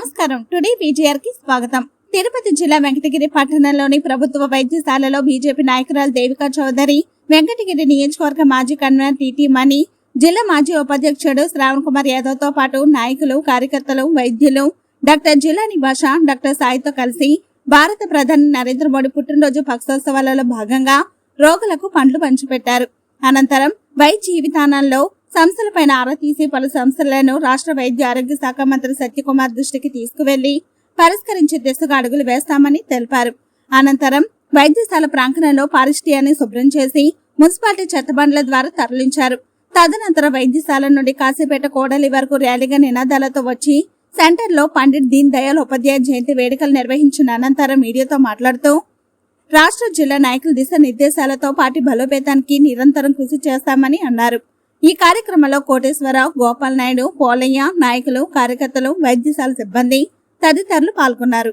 నమస్కారం. టుడే బీజేఆర్కి స్వాగతం. తిరుపతి జిల్లా వెంకటగిరి పట్టణంలోని ప్రభుత్వ వైద్యశాలలో బీజేపీ నాయకురాలు దేవికా చౌదరి వెంకటగిరి నియోజకవర్గ మాజీ కన్వీనర్ టీటీ మణి జిల్లా మాజీ ఉపాధ్యక్షుడు శ్రావణ్ కుమార్ యాదవ్తో పాటు నాయకులు కార్యకర్తలు వైద్యులు డాక్టర్ జిలాని భాష డాక్టర్ సాయితో కలిసి భారత ప్రధాని నరేంద్ర మోడీ పుట్టినరోజు పక్షోత్సవాలలో భాగంగా రోగులకు పండ్లు పంచిపెట్టారు. అనంతరం వైద్య జీవితానంలో సంస్థలపైన ఆరా తీసి పలు సంస్థలను రాష్ట్ర వైద్య ఆరోగ్య శాఖ మంత్రి సత్యకుమార్ దృష్టికి తీసుకువెళ్ళి పరిష్కరించే దిశగా అడుగులు వేస్తామని తెలిపారు. అనంతరం వైద్యశాల ప్రాంగణంలో పారిశుధ్యాన్ని శుభ్రం చేసి మున్సిపాలిటీ చెత్తబండ్ల ద్వారా తరలించారు. తదనంతరం వైద్యశాల నుండి కాశీపేట కోడలి వరకు ర్యాలీగా నినాదాలతో వచ్చి సెంటర్లో పండిట్ దీన్ దయాల్ ఉపాధ్యాయ జయంతి వేడుకలు నిర్వహించిన అనంతరం మీడియాతో మాట్లాడుతూ రాష్ట్ర జిల్లా నాయకుల దిశ నిర్దేశాలతో పార్టీ బలోపేతానికి నిరంతరం కృషి చేస్తామని అన్నారు. ఈ కార్యక్రమంలో కోటేశ్వరరావు గోపాల్ నాయుడు పోలయ్య నాయకులు కార్యకర్తలు వైద్యశాల సిబ్బంది తదితరులు పాల్గొన్నారు.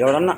ఎవడన్నా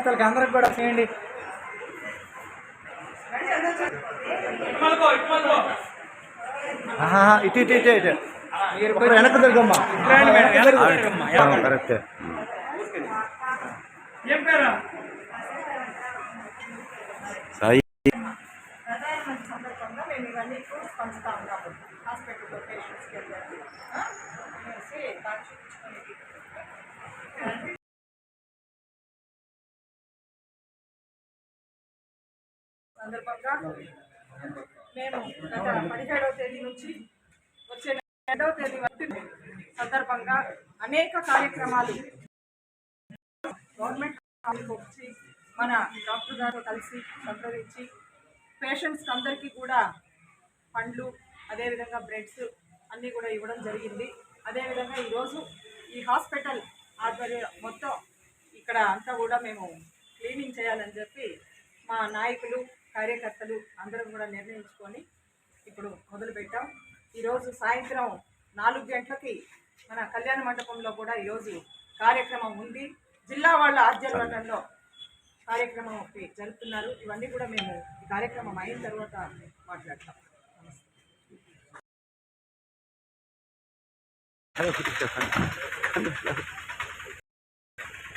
అసలు అందరికి కూడా చేయండి. ఆహా, ఇటు ఇటు ఇటు ఇటు. తిరగమ్మా. తిరుగు. కరెక్టే. సాయి. ప్రధానమంత్రి సందర్భంగా మేము ఇవన్నీ ఫ్రూట్స్ పంచుతా ఉన్నాము హాస్పిటల్లో పేషెంట్స్కి వెళ్ళారు ఆ? అనేసి బాగా చూపించుకోనికి సందర్భంగా మేము గత పదిహేడవ తేదీ నుంచి వచ్చే రెండవ తేదీ వరకు సందర్భంగా అనేక కార్యక్రమాలు గవర్నమెంట్ వచ్చి మన డాక్టర్ గారు కలిసి సంప్రదించి పేషెంట్స్ అందరికీ కూడా పండ్లు అదేవిధంగా బ్రెడ్స్ అన్నీ కూడా ఇవ్వడం జరిగింది. అదేవిధంగా ఈరోజు ఈ హాస్పిటల్ ఆధ్వర్యం మొత్తం ఇక్కడ అంతా కూడా మేము క్లీనింగ్ చేయాలని చెప్పి మా నాయకులు కార్యకర్తలు అందరం కూడా నిర్ణయించుకొని ఇప్పుడు మొదలుపెట్టాం. ఈరోజు సాయంత్రం నాలుగు గంటలకి మన కళ్యాణ మండపంలో కూడా ఈరోజు కార్యక్రమం ఉంది. జిల్లా వాళ్ళ ఆధ్వర్యంలో కార్యక్రమం ఒకటి జరుపుతున్నారు. ఇవన్నీ కూడా మేము ఈ కార్యక్రమం అయిన తర్వాత మాట్లాడతాం.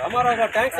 రామారావు గారు థ్యాంక్స్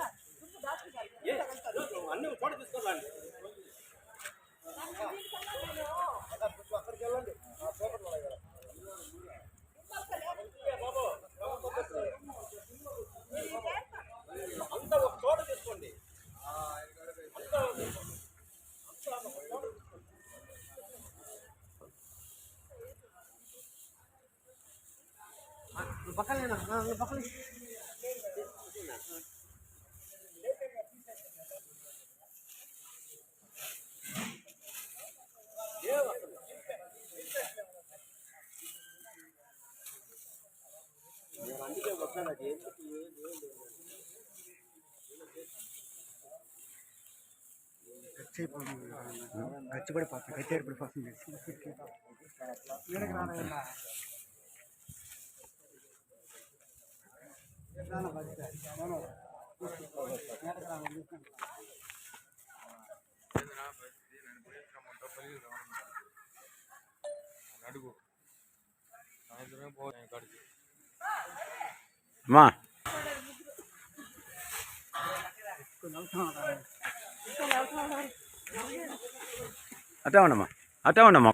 పక్కన పక్కన అందుకే వస్తాను అది ఎందుకు గచ్చిపడి పాపం గచ్చేపడి పాపం అండి గచ్చిపడిపోతుంది గట్టి ఏర్పడిపోతుంది అమ్మా అటే ఉండమ్మా అటే ఉండమ్మా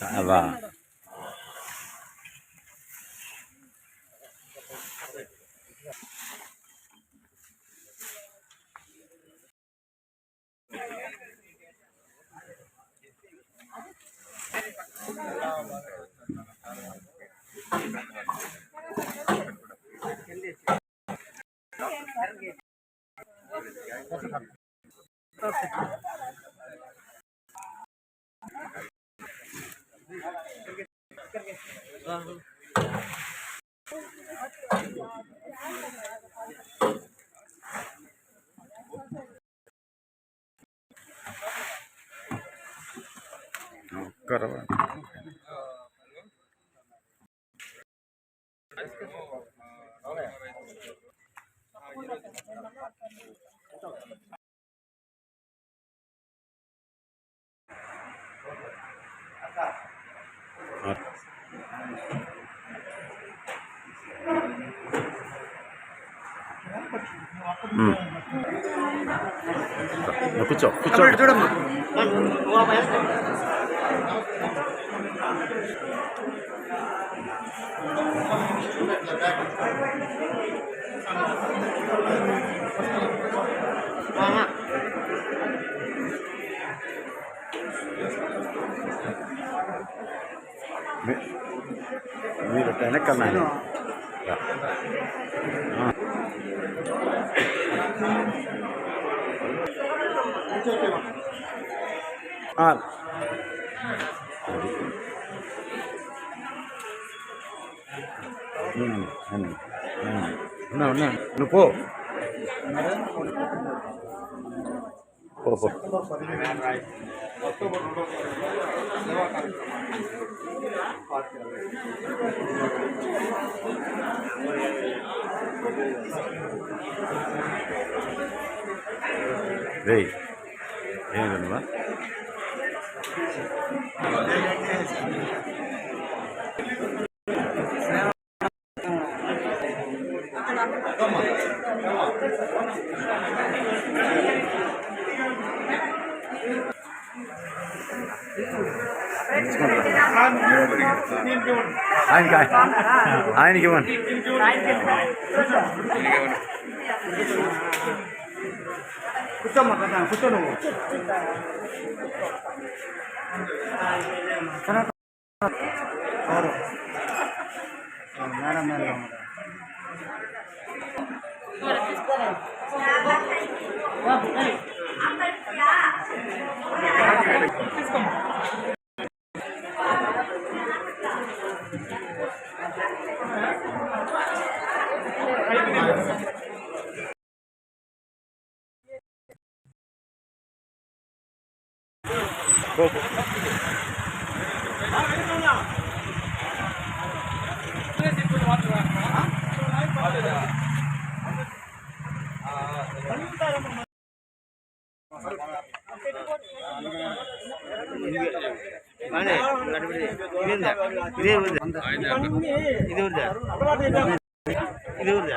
Kaaba. Thank you. ఒక్క అబ్బా ఒక్కరు ఉమ్. కూర్చో కూర్చో చూడమ్మా మీ- మీరు వెనక్కన్నా ఉన్నా ఉన్నా నువ్వు పో రే ఏమన్నా ఆయనకి ఆయనకి ఇవ్వండి. కూర్చోమ్మ కదా కూర్చో నువ్వు మేడం మేడం అయిపోయింది இது வருது இது வருது இது வருது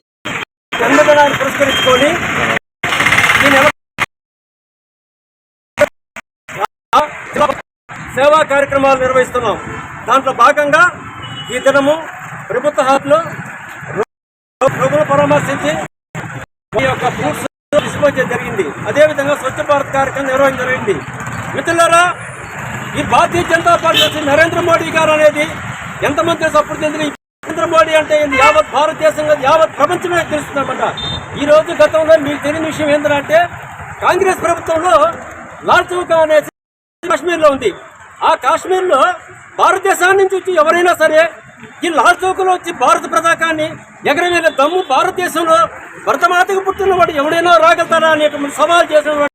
పురస్కరించుకొని సేవా కార్యక్రమాలు నిర్వహిస్తున్నాం. దాంట్లో భాగంగా ఈ దినము ప్రభుత్వ హాట్లో ప్రభుత్వ పరామర్శించి ఈ యొక్క ఫ్రూట్స్ డిస్పోజ్ జరిగింది. అదేవిధంగా స్వచ్ఛ భారత్ కార్యక్రమం నిర్వహణ జరిగింది. మిత్రులారా ఈ భారతీయ జనతా పార్టీ నరేంద్ర మోడీ గారు అనేది ఎంతమంది సపోర్ట్ చెందిన నరేంద్ర మోడీ అంటే యావత్ భారతదేశం యావత్ ప్రపంచమే తెలుస్తుందన్నమాట. ఈ రోజు గతంలో మీకు తెలియని విషయం ఏంటంటే కాంగ్రెస్ ప్రభుత్వంలో లాల్ చౌక అనే కాశ్మీర్లో ఉంది. ఆ కాశ్మీర్లో భారతదేశాన్ని నుంచి వచ్చి ఎవరైనా సరే ఈ లాల్ చౌకలో వచ్చి భారత పతాకాన్ని ఎగరవేల దమ్ము భారతదేశంలో భరతమాతకు పుట్టిన వాడు ఎవడైనా రాగలుగుతారా అనేటువంటి సవాల్ చేసిన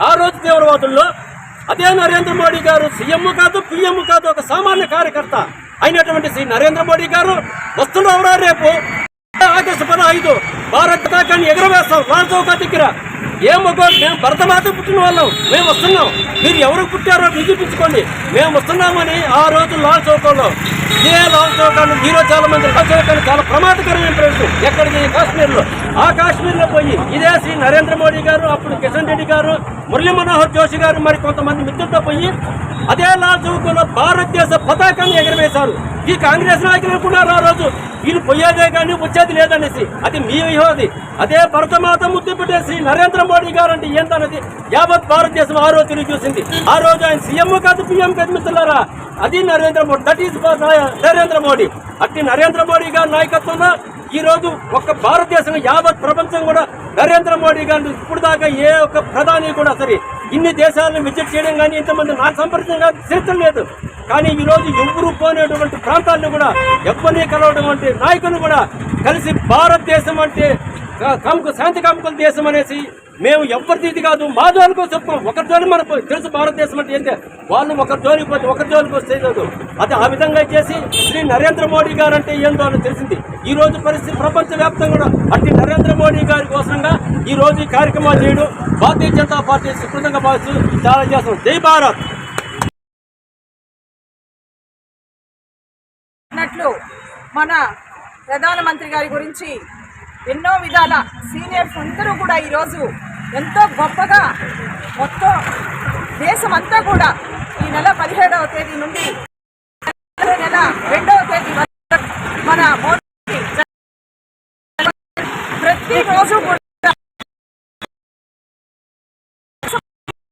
ఆ రోజు తీవ్రవాదుల్లో అదే నరేంద్ర మోడీ గారు సీఎం కాదు పిఎం కాదు ఒక సామాన్య కార్యకర్త అయినటువంటి శ్రీ నరేంద్ర మోడీ గారు వస్తున్నవరా రేపు ఆగస్టు పదహైదు భారత పతాకాన్ని ఎగరవేస్తాం. లాల్ చౌక దగ్గర ఏం మేము భరతమాత పుట్టిన వాళ్ళం. మేము వస్తున్నాం. మీరు ఎవరు పుట్టారో నిరూపించుకోండి. మేము వస్తున్నామని ఆ రోజు లాల్ చౌకంలో. ఏ లాల్ చౌకాన్ని మీరు చాలా మంది లాల్ చౌకాన్ని చాలా ప్రమాదకరమైన ప్రయత్నం ఎక్కడికి కాశ్మీర్లో. ఆ కాశ్మీర్లో పోయి ఇదే శ్రీ నరేంద్ర మోడీ గారు అప్పుడు కిషన్ రెడ్డి గారు మురళీ మనోహర్ జోషి గారు మరి కొంతమంది మిత్రులతో పోయి అదే లాల్ చౌకంలో భారతదేశ పతాకాన్ని ఎగరవేశారు. ఈ కాంగ్రెస్ నాయకులు అనుకున్నారు ఆ రోజు వీళ్ళు పోయేదే కానీ వచ్చేది లేదనేసి. అది మీ వ్యూహది అదే. భరతమాత ముద్దు పెట్టే శ్రీ నరేంద్ర మోడీ గారు అంటే ఏంటన్నది యావత్ భారతదేశం ఆ రోజు తిరిగి చూసింది ఆ రోజు ఆయన సీఎం కాదు పిఎం కాదు మిత్రులారా. అది నరేంద్ర మోడీ దట్ ఈస్ నరేంద్ర మోడీ. అట్టి నరేంద్ర మోడీ గారి నాయకత్వంలో ఈ రోజు ఒక్క భారతదేశం యావత్ ప్రపంచం కూడా నరేంద్ర మోడీ గారు ఇప్పుడు దాకా ఏ ఒక్క ప్రధాని కూడా సరే ఇన్ని దేశాలను విజిట్ చేయడం కానీ ఇంతమంది నాకు సంప్రదించడం కానీ చరిత్ర లేదు. కానీ ఈరోజు రోజు ఎవరు పోనేటువంటి ప్రాంతాలను కూడా ఎవరిని కలవటువంటి నాయకులు కూడా కలిసి భారతదేశం అంటే క- శాంతి కాముకుల దేశం అనేసి మేము ఎవరిది కాదు మా జోలికి చెప్పాం ఒకరితోని జోలి మనకు తెలుసు భారతదేశం అంటే ఏంటి? వాళ్ళు ఒకరి జోలికి పోతే ఒకరి జోలికి వస్తే లేదు. అది ఆ విధంగా చేసి శ్రీ నరేంద్ర మోడీ గారు అంటే ఏందో అని తెలిసింది. ఈ రోజు పరిస్థితి ప్రపంచవ్యాప్తంగా కూడా. అట్టి నరేంద్ర మోడీ గారి కోసంగా ఈ రోజు ఈ కార్యక్రమాలు చేయడం భారతీయ జనతా పార్టీ సుకృతంగా భావిస్తూ చాలా చేస్తాం జై భారత్! మన ప్రధానమంత్రి గారి గురించి ఎన్నో విధాల సీనియర్స్ అందరూ కూడా ఈరోజు ఎంతో గొప్పగా మొత్తం దేశమంతా కూడా ఈ నెల పదిహేడవ తేదీ నుండి నెల రెండవ తేదీ వరకు మన మోదీ ప్రతిరోజు కూడా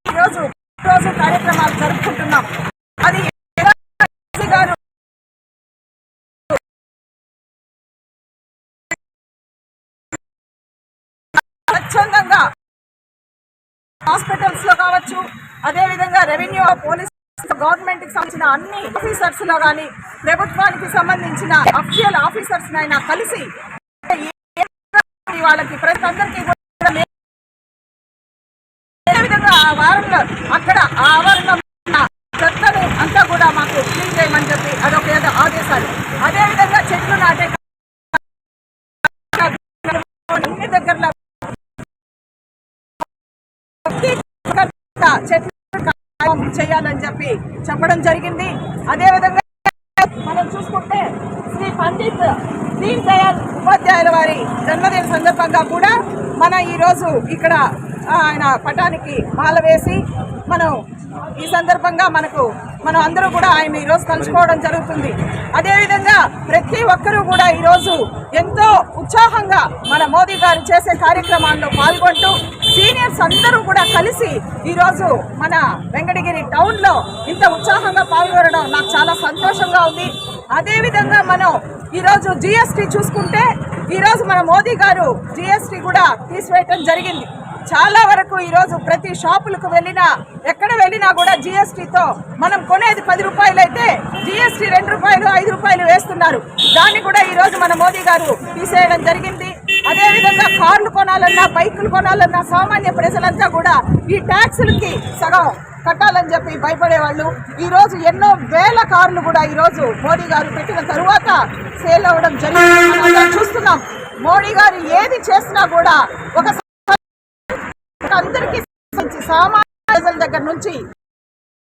ఈరోజు రోజు కార్యక్రమాలు జరుపుకుంటున్నాం. స్వచ్ఛందంగా హాస్పిటల్స్లో కావచ్చు అదే విధంగా రెవెన్యూ పోలీస్ గవర్నమెంట్కి సంబంధించిన అన్ని ఆఫీసర్స్లో కానీ ప్రభుత్వానికి సంబంధించిన అఫీషియల్ ఆఫీసర్స్ అయినా కలిసి వాళ్ళకి ప్రతి ఒక్కరికి అదే విధంగా ఆ వారంలో అక్కడ ఆ ఆవరణం ఉన్న చెత్తను అంతా కూడా మాకు క్లీన్ చేయమని చెప్పి అదొక ఏదో ఆదేశాలు. అదే విధంగా చెట్లు నాటే అన్ని దగ్గరలో చెట్లు చేయాలని చెప్పి చెప్పడం జరిగింది. అదేవిధంగా మనం చూసుకుంటే శ్రీ పండిత్ దీన్ దయాళ్ ఉపాధ్యాయుల వారి జన్మదిన సందర్భంగా కూడా మన ఈరోజు ఇక్కడ ఆయన పటానికి మాల వేసి మనం ఈ సందర్భంగా మనకు మనం అందరూ కూడా ఆయన ఈరోజు తలుచుకోవడం జరుగుతుంది. అదేవిధంగా ప్రతి ఒక్కరూ కూడా ఈరోజు ఎంతో ఉత్సాహంగా మన మోదీ గారు చేసే కార్యక్రమాల్లో పాల్గొంటూ సీనియర్స్ అందరూ కూడా కలిసి ఈరోజు మన వెంకటగిరి టౌన్లో ఇంత ఉత్సాహంగా పాల్గొనడం నాకు చాలా సంతోషంగా ఉంది. అదేవిధంగా మనం ఈరోజు జిఎస్టీ చూసుకుంటే ఈరోజు మన మోదీ గారు జిఎస్టీ కూడా తీసివేయటం జరిగింది. చాలా వరకు ఈరోజు ప్రతి షాపులకు వెళ్ళినా ఎక్కడ వెళ్ళినా కూడా జిఎస్టీతో మనం కొనేది పది రూపాయలు అయితే జిఎస్టీ రెండు రూపాయలు ఐదు రూపాయలు వేస్తున్నారు. దాన్ని కూడా ఈరోజు మన మోదీ గారు తీసేయడం జరిగింది. అదే విధంగా కార్లు కొనాలన్నా బైకులు కొనాలన్నా సామాన్య ప్రజలంతా కూడా ఈ ట్యాక్సులకి సగం కట్టాలని చెప్పి భయపడేవాళ్ళు. ఈ రోజు ఎన్నో వేల కార్లు కూడా ఈ రోజు మోడీ గారు పెట్టిన తరువాత సేల్ అవ్వడం జరిగింది. చూస్తున్నాం మోడీ గారు ఏది చేసినా కూడా ఒక అందరికీ సామాన్య ప్రజల దగ్గర నుంచి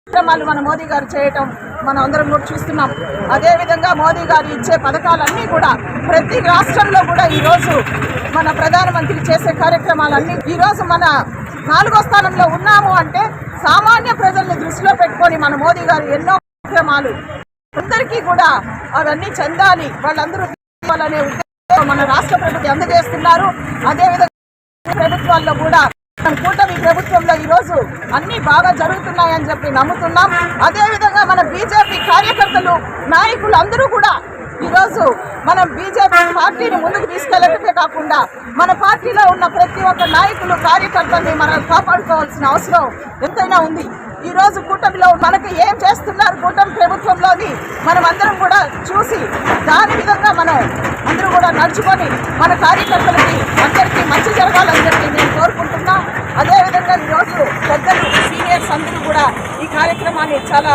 కార్యక్రమాలు మన మోదీ గారు చేయటం మనం అందరం కూడా చూస్తున్నాం. అదే విధంగా మోదీ గారు ఇచ్చే పథకాలన్నీ కూడా ప్రతి రాష్ట్రంలో కూడా ఈరోజు మన ప్రధానమంత్రి చేసే కార్యక్రమాలన్నీ ఈ రోజు మన నాలుగో స్థానంలో ఉన్నాము అంటే సామాన్య ప్రజల్ని దృష్టిలో పెట్టుకొని మన మోదీ గారు ఎన్నో కార్యక్రమాలు అందరికీ కూడా అవన్నీ చెందాలి. వాళ్ళందరూ వాళ్ళనే ఉద్దేశం మన రాష్ట్ర ప్రభుత్వం అందజేస్తున్నారు. అదేవిధంగా ప్రభుత్వాల్లో కూడా కూటమి ప్రభుత్వంలో ఈరోజు అన్ని బాగా జరుగుతున్నాయని చెప్పి నమ్ముతున్నాం. అదేవిధంగా మన బీజేపీ కార్యకర్తలు నాయకులు అందరూ కూడా ఈరోజు మనం బీజేపీ పార్టీని ముందుకు తీసుకెళ్ళటమే కాకుండా మన పార్టీలో ఉన్న ప్రతి ఒక్క నాయకులు కార్యకర్తల్ని మనం కాపాడుకోవాల్సిన అవసరం ఎంతైనా ఉంది. ఈ రోజు కూటమిలో మనకు ఏం చేస్తున్నారు కూటమి ప్రభుత్వంలోని మనం అందరం కూడా చూసి దాని విధంగా మనం అందరూ కూడా నడుచుకొని మన కార్యకర్తలకి అందరికీ మంచి జరగాలని చెప్పి నేను కోరుకుంటున్నా అదేవిధంగా ఈరోజు పెద్దలు సీనియర్స్ అందరూ కూడా ఈ కార్యక్రమాన్ని చాలా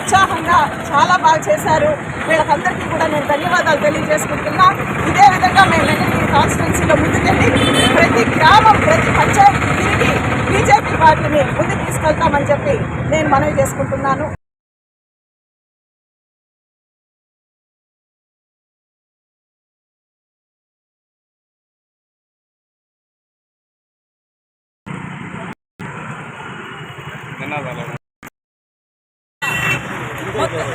ఉత్సాహంగా చాలా బాగా చేశారు. వీళ్ళకందరికీ కూడా నేను ధన్యవాదాలు తెలియజేసుకుంటున్నా. ఇదే విధంగా మేము వెంటనే కాన్స్టిట్యున్సీలో ముందుకెళ్ళి ప్రతి గ్రామం ప్రతి పంచాయతీ తిరిగి బీజేపీ పార్టీని ముందుకు తీసుకెళ్తామని చెప్పి నేను మనవి చేసుకుంటున్నాను. ధన్యవాదాలు. Okay.